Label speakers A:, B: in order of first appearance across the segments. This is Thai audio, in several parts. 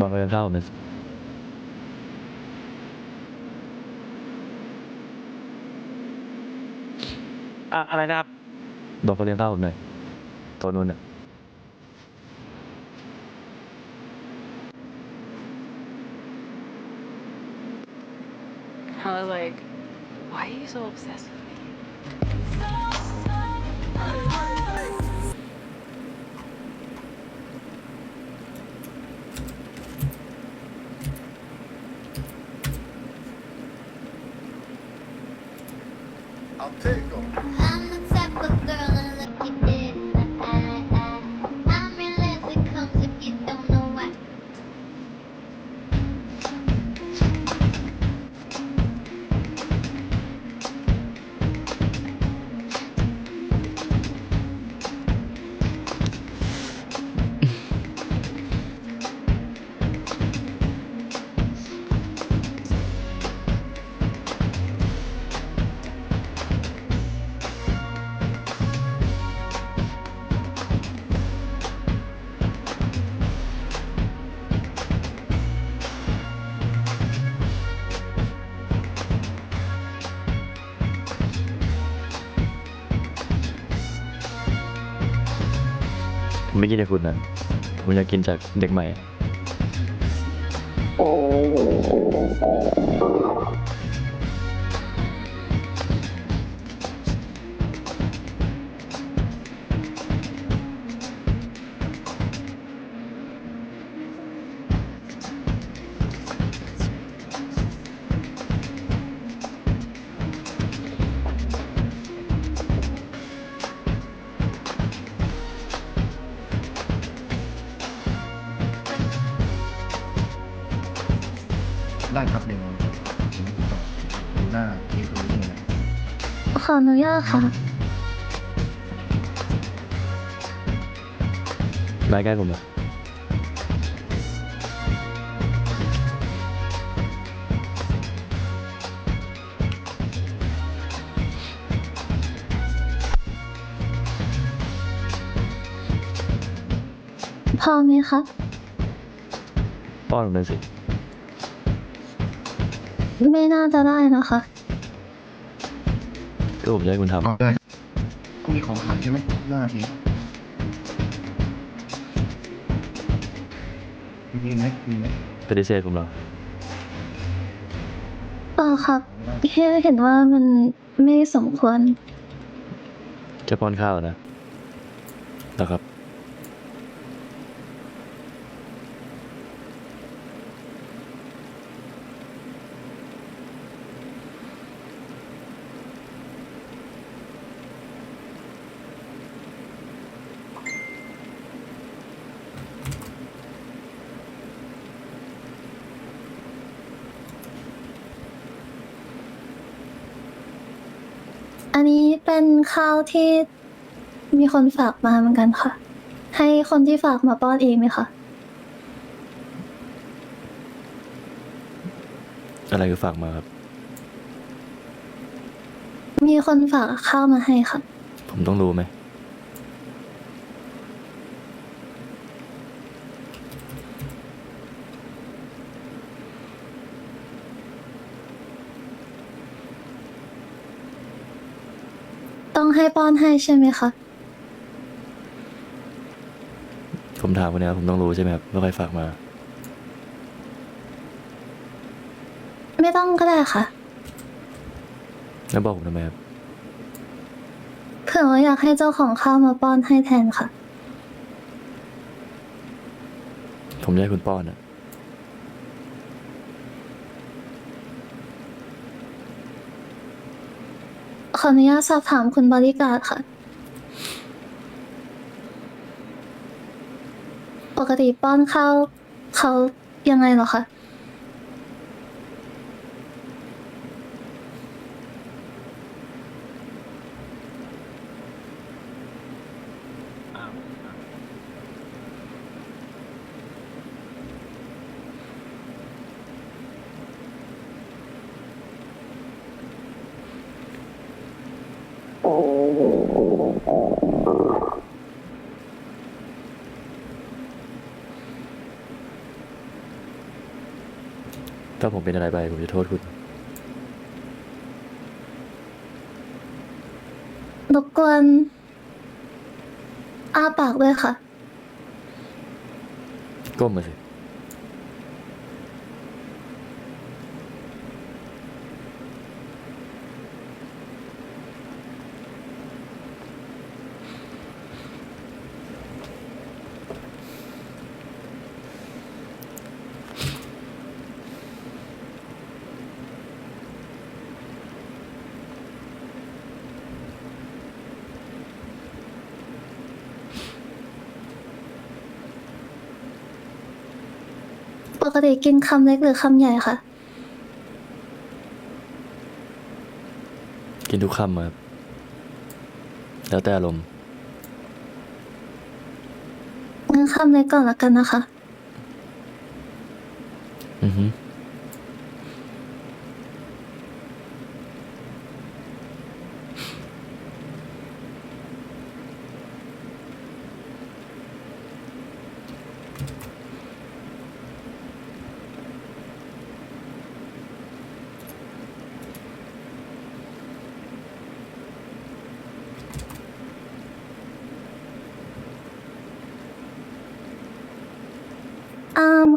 A: บอกเลยเข้าเนี่ย
B: อะอะไรนะครับ
A: บอกเขาเลี้ยงข้าวผมหน่อยตัวนู้นน่ะ
C: I was like, why are you so obsessed with me?
D: เอ
A: ไม่กินจากคุณนะผมอยากกินจากเด็กใหม่
E: ขออนุญาตค่ะ
A: มาใกล้ผมอะ
E: พอไหมคะ
A: ป้อนผมหน่อยสิ
E: ไม่น่าจะได้นะคะ
A: ก็ผมจะให้คุณท
D: อ๋อได้ก็มีของขายใช่ไหมหน้าทีมีไหมมีไหมำ
A: ปฏิเสธผมเหรอ
E: เออครับแค่เห็นว่ามันไม่สมควร
A: จะป้อนข้าวนะนะครับ
E: อันนี้เป็นข้าวที่มีคนฝากมาเหมือนกันค่ะ ให้คนที่ฝากมาป้อนเองไหมคะ
A: อะไรคือฝากมาครับ
E: มีคนฝากข้าวมาให้ค่ะ
A: ผมต้องรู้ไหม
E: ให้ป้อนให้ใช่ไหมคะ
A: ผมถามคุณนะครับผมต้องรู้ใช่ไหมครับว่าใครฝากมา
E: ไม่ต้องก็ได้ค่ะ
A: แล้วบอกผมทำไมครับ
E: เผื่อว่าอยากให้เจ้าของข้าวมาป้อนให้แทนค่ะ
A: ผมจะให้คุณป้อนอะ
E: ออนุญาตสอบถามคุณบริการดค่ะ ปกติป้อนข้าวเขายังไงเหรอคะ
A: ถ้าผมเป็นอะไรไป ผมจะโทษคุณ
E: รบกวนอ้าปากด้วยค่ะ
A: ก้มมาสิ
E: ป กติกินคำเล็กหรือคำใหญ่ค่ะ
A: กินทุกคำครับแล้วแต่อารมณ์
E: งั้นคำเล็กก่อนละกันนะคะ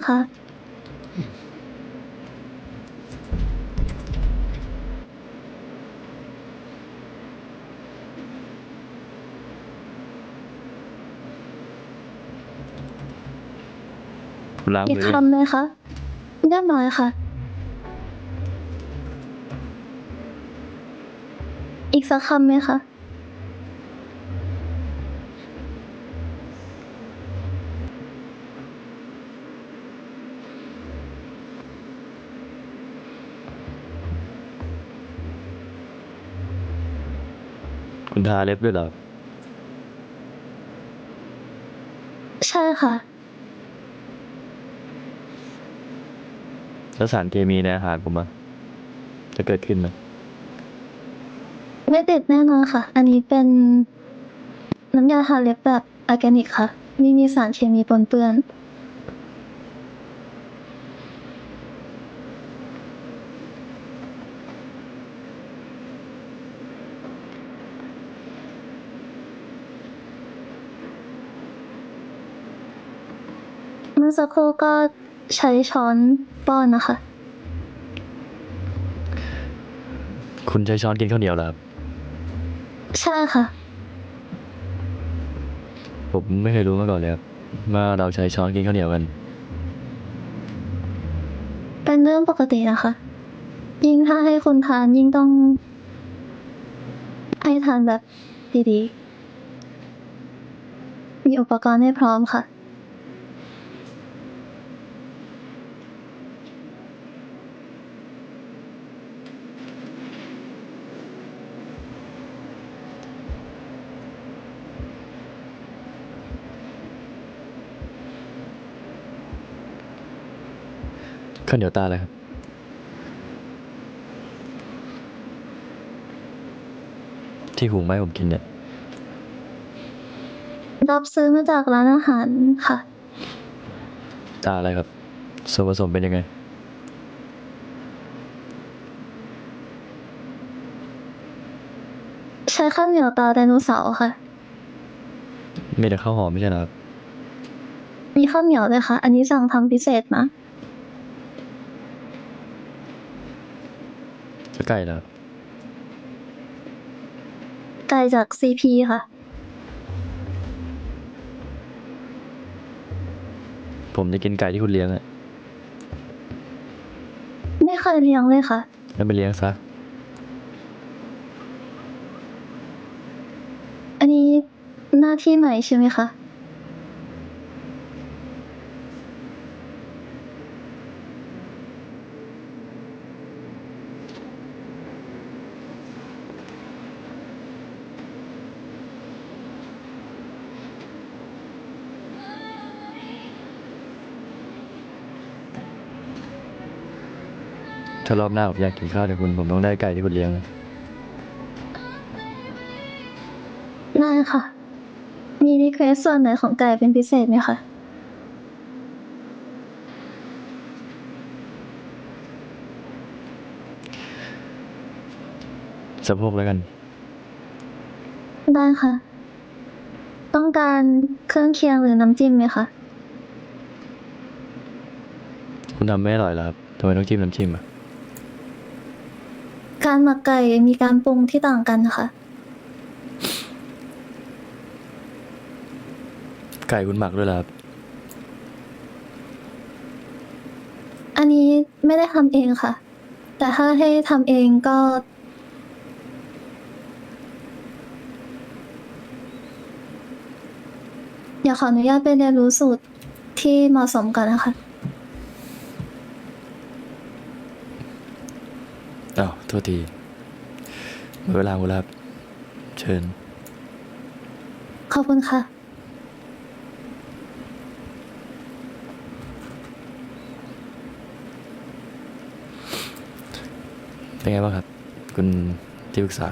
E: ค่ะ
A: คุณล้าง
E: อีก
A: มือด้วย
E: คำเลยคะเรียบร้อยค่ะ อีกสักคำไหมคะ
A: คุณทาเล็บด้วยเหรอ
E: ใช่ค่ะ
A: แล้วสารเคมีในอาหารผมอะจะเกิดขึ้นไหม
E: ไม่ติดแน่นอนค่ะ อันนี้เป็นน้ำยาทาเล็บแบบออร์แกนิกค่ะ ไม่มีสารเคมีปนเปื้อน อสักครู่ก็ใช้ช้อนป้อนนะคะ
A: คุณใช้ช้อนกินข้าวเหนียวเหรอครับ
E: ใช่ค่ะ
A: ผมไม่เคยรู้มาก่อนเลยครับว่าเราใช้ช้อนกินข้าวเหนียวกัน
E: เป็นเรื่องปกตินะคะ ยิ่งถ้าให้คุณทานยิ่งต้อง ให้ทานแบบดีๆ มีอุปกรณ์ให้พร้อมค่ะ
A: ข้าวเหนียวตาอะไรครับที่หุงมาให้ผมกินเนี่ย
E: รับซื้อมาจากร้านอาหารค่ะ
A: ตาอะไรครับส่วนผสมเป็นยังไง
E: ใช้ข้าวเหนียวตาไดโนเสาร์ค่ะ
A: มีแต่ข้าวหอมไม่ใช่เหรอครับ
E: มีข้าวเหนียวเลยค่ะ อันนี้สั่งทำพิเศษมา
A: จะ ไก่เหรอครับ
E: ไก่จากซีพีค่ะ
A: ผมจะกินไก่ที่คุณเลี้ยงอะ
E: ไม่เคยเลี้ยงเลยค่ะ
A: แล้วไปเลี้ยงซะ
E: อันนี้หน้าที่ใหม่ใช่ไหมคะ
A: ถ้ารอบหน้าผมอยากกินข้าวแต่คุณผมต้องได้ไก่ที่คุณเลี้ยงนะ
E: ได้ค่ะ มีรีเควสส่วนไหนของไก่เป็นพิเศษไหมคะ
A: สะโพกแล้วกัน
E: ได้ค่ะ ต้องการเครื่องเคียงหรือน้ำจิ้มไหมคะ
A: คุณทำไม่อร่อยเหรอครับทำไมต้องจิ้มน้ำจิ้มอะ
E: การหมักไก่มีการปรุงที่ต่างกันค่ะ
A: ไก่คุณหมักด้วยเหรอครับ
E: อันนี้ไม่ได้ทำเองค่ะ แต่ถ้าให้ทำเองก็เดี๋ยวขออนุญาตไปเรียนรู้สูตรที่เหมาะสมก่อนนะคะ
A: อ้าว โทษทีหมดเวลาหมดแล้วครับ เชิญ
E: ขอบคุณค่ะ
A: เป็นไงบ้างครับ คุณที่ปรึกษา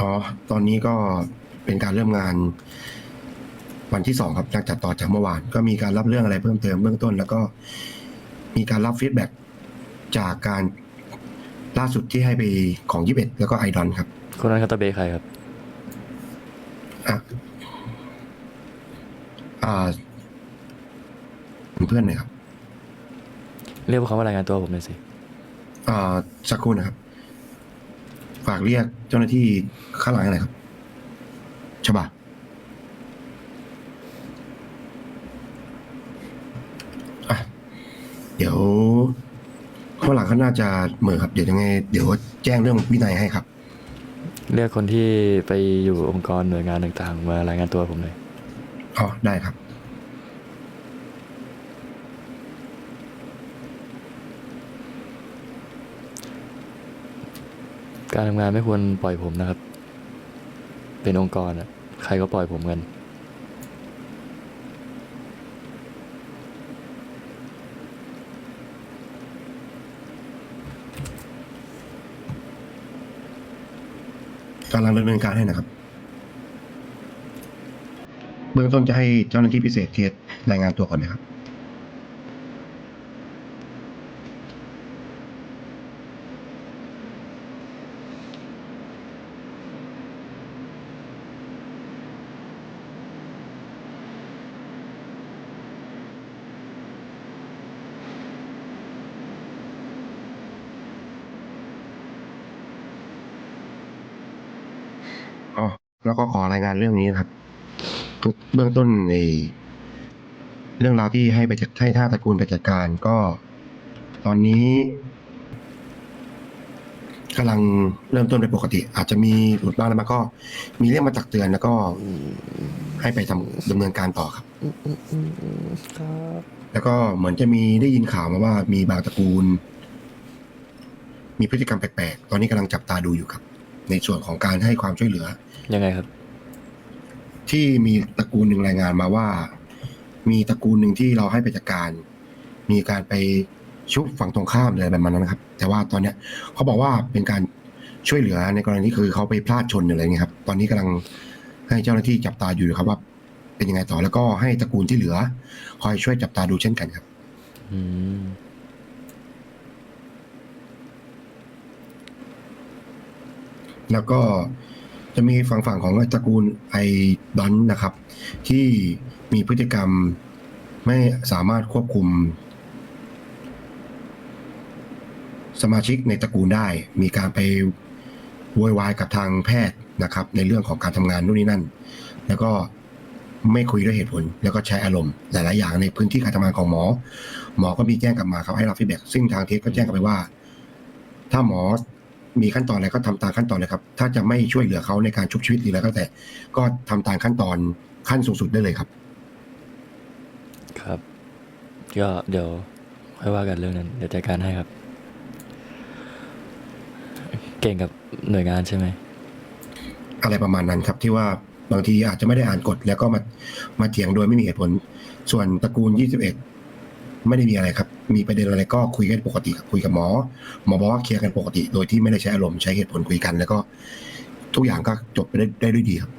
D: อ๋อ ตอนนี้ก็เป็นการเริ่มงาน วันที่สองครับหลังจากต่อจากเมื่อวาน ก็มีการรับเรื่องอะไรเพิ่มเติมเบื้องต้น แล้วก็มีการรับฟีดแบ็กจากการ ล่าสุดที่ให้ไปของยิบเอ็ดแล้วก็ไอดอนครับ
A: คนนั้นคาตาเบะใครครับ
D: อะอ่าเป็นเพื่อนหน่อยครับ
A: เรียกว่าเขามารายงานตัวผมหน่อยสิ
D: อ่าสักครู่นะครับ ฝากเรียกเจ้าหน้าที่ข้างหลังหน่อยครับฉบับอะเดี๋ยวข้าง หลังเขาน่าจะเหมือครับเดี๋ยวยังไงเดี๋ยวแจ้งเรื่องวินัยให้ครับ
A: เรียกคนที่ไปอยู่องค์กรหน่วยงานต่างๆ มารายงานตัวผมหน่อย
D: อ๋อได้ครับ
A: การทำงานไม่ควรปล่อยผมนะครับ เป็นองค์กรอะใครก็ปล่อยผมกัน
D: กำลังดำเนินการให้นะครับ เบื้องต้นจะให้เจ้าหน้าที่พิเศษเทียรายงานตัวก่อนนะครับ อ๋อ แล้วก็ขอรายงานเรื่องนี้นะครับเบื้องต้นในเรื่องราวที่ให้ไปจัดให้ท่าตระกูลไปจัดการก็ ตอนนี้กำลังเริ่มต้นเป็นปกติ อาจจะมีหลุดบ้างแล้วมันก็ มีเรื่องมาตักเตือนแล้วก็ให้ไปทำดำเนินการต่อครับแล้วก็เหมือนจะมีได้ยินข่าวมาว่ามีบางตระกูล มีพฤติกรรมแปลกๆ ตอนนี้กำลังจับตาดูอยู่ครับ ในส่วนของการให้ความช่วยเหลือ
A: ยังไงครับ
D: ที่มีตระกูลหนึ่งรายงานมาว่า มีตระกูลหนึ่งที่เราให้ไปจัดการ มีการไปชุบฝั่งตรงข้ามอะไรแบบนั้นนะครับ แต่ว่าตอนเนี้ยเขาบอกว่าเป็นการช่วยเหลือในกรณีคือเขาไปพลาดชนอะไรเงี้ยครับ ตอนนี้กำลังให้เจ้าหน้าที่จับตาอยู่ครับว่า เป็นยังไงต่อแล้วก็ให้ตระกูลที่เหลือ คอยช่วยจับตาดูเช่นกันครับ
A: อืม
D: แล้วก็จะมีฝั่งฝั่งของตระกูลไอดอนนะครับ ที่มีพฤติกรรมไม่สามารถควบคุม สมาชิกในตระกูลได้ มีการไปโวยวายกับทางแพทย์นะครับ ในเรื่องของการทำงานนู่นนี่นั่น แล้วก็ไม่คุยด้วยเหตุผล แล้วก็ใช้อารมณ์หลาย ๆ อย่างในพื้นที่การทำงานของหมอ หมอก็มีแจ้งกลับมาครับให้รับฟีดแบ็กซึ่งทางเทสก็แจ้งกลับไปว่า ถ้าหมอ มีขั้นตอนอะไรก็ทำตามขั้นตอนเลยครับ ถ้าจะไม่ช่วยเหลือเขาในการชุบชีวิตหรืออะไรก็แต่ ก็ทำตามขั้นตอนขั้นสูงสุดได้เลยครับ
A: ครับก็เดี๋ยวค่อยว่ากันเรื่องนั้น เดี๋ยวจัดการให้ครับ เก่งกับหน่วยงานใช่ไหม
D: อะไรประมาณนั้นครับที่ว่าบางทีอาจจะไม่ได้อ่านกฎแล้วก็มามาเถียงโดยไม่มีเหตุผล ส่วนตระกูล 21 ไม่ได้มีอะไรครับ มีประเด็นอะไรก็คุยกันปกติครับคุยกับหมอ หมอบอกว่าเคลียร์กันปกติ โดยที่ไม่ได้ใช้อารมณ์ใช้เหตุผลคุยกัน แล้วก็ ทุกอย่างก็จบไปได้ได้ด้วยดีครับ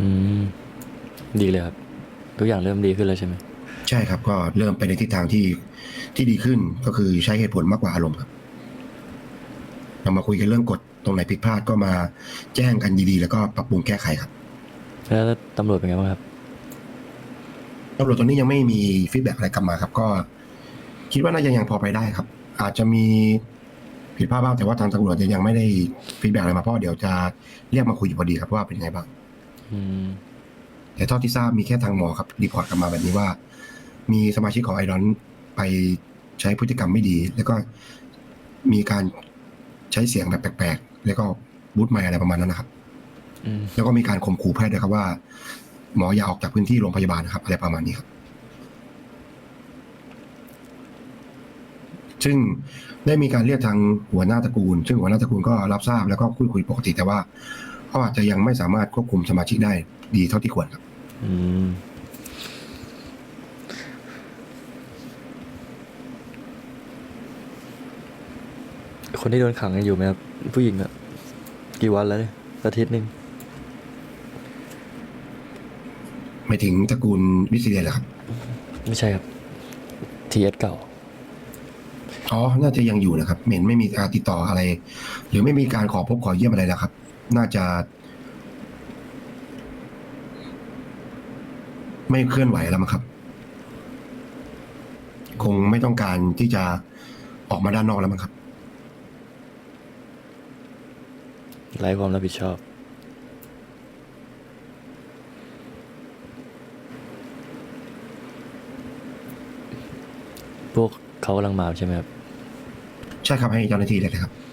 A: อืม ดีเลยครับ ทุกอย่างเริ่มดีขึ้นแล้วใช่ไหม
D: ใช่ครับ ก็เริ่มไปในทิศทางที่ที่ดีขึ้นก็คือใช้เหตุผลมากกว่าอารมณ์ครับเรามาคุยกันเรื่องกฎ ตรงไหนผิดพลาดก็มาแจ้งกันดีๆ แล้วก็ปรับปรุงแก้ไขครับ
A: แล้วตำรวจเป็นไงบ้างครับ
D: ตำรวจตอนนี้ยังไม่มีฟีดแบ็กอะไรกลับมาครับ ก็คิดว่าน่าจะยังพอไปได้ครับ อาจจะมีผิดพลาดบ้างแต่ว่าทางตำรวจยังไม่ได้ฟีดแบ็กอะไรมาเพราะเดี๋ยวจะเรียกมาคุยอยู่พอดีครับว่าเป็นยังไงบ้าง
A: อืม
D: แต่เท่าที่ทราบมีแค่ทางหมอครับรีพอร์ตกลับมาแบบนี้ว่า มีสมาชิกของไอรอนไปใช้พฤติกรรมไม่ดี แล้วก็มีการใช้เสียงแบบแปลกๆ แล้วก็บูทไมค์อะไรประมาณนั้นนะครับ
A: อืม
D: แล้วก็มีการข่มขู่แพทย์ด้วยครับว่า หมออย่าออกจากพื้นที่โรงพยาบาลนะครับ อะไรประมาณนี้ครับ ซึ่งได้มีการเรียกทางหัวหน้าตระกูล ซึ่งหัวหน้าตระกูลก็รับทราบแล้วก็พูดคุยปกติแต่ว่าเขาอาจจะยังไม่สามารถควบคุมสมาชิกได้ดีเท่าที่ควรครับ
A: อืมคนที่โดนขังยังอยู่ไหมครับ ผู้หญิงอะกี่วันแล้วเนี่ยอาทิตย์หนึ่ง
D: ไม่ถึงตระกูลวิสิเดียเหรอครับ
A: ไม่ใช่ครับทีเอสเก่า
D: อ๋อ น่าจะยังอยู่นะครับ เหม็นไม่มีการติดต่ออะไร หรือไม่มีการขอพบขอเยี่ยมอะไรแล้วครับ น่าจะ ไม่เคลื่อนไหวแล้วมั้งครับ คงไม่ต้องการที่จะออกมาด้านนอกแล้วมั้งครับ
A: ไร้ความรับผิดชอบ พวกเขากำลังมาใช่ไหมครับ
D: ใช่ครับให้เจ้าหน้าที่เลยนะครับ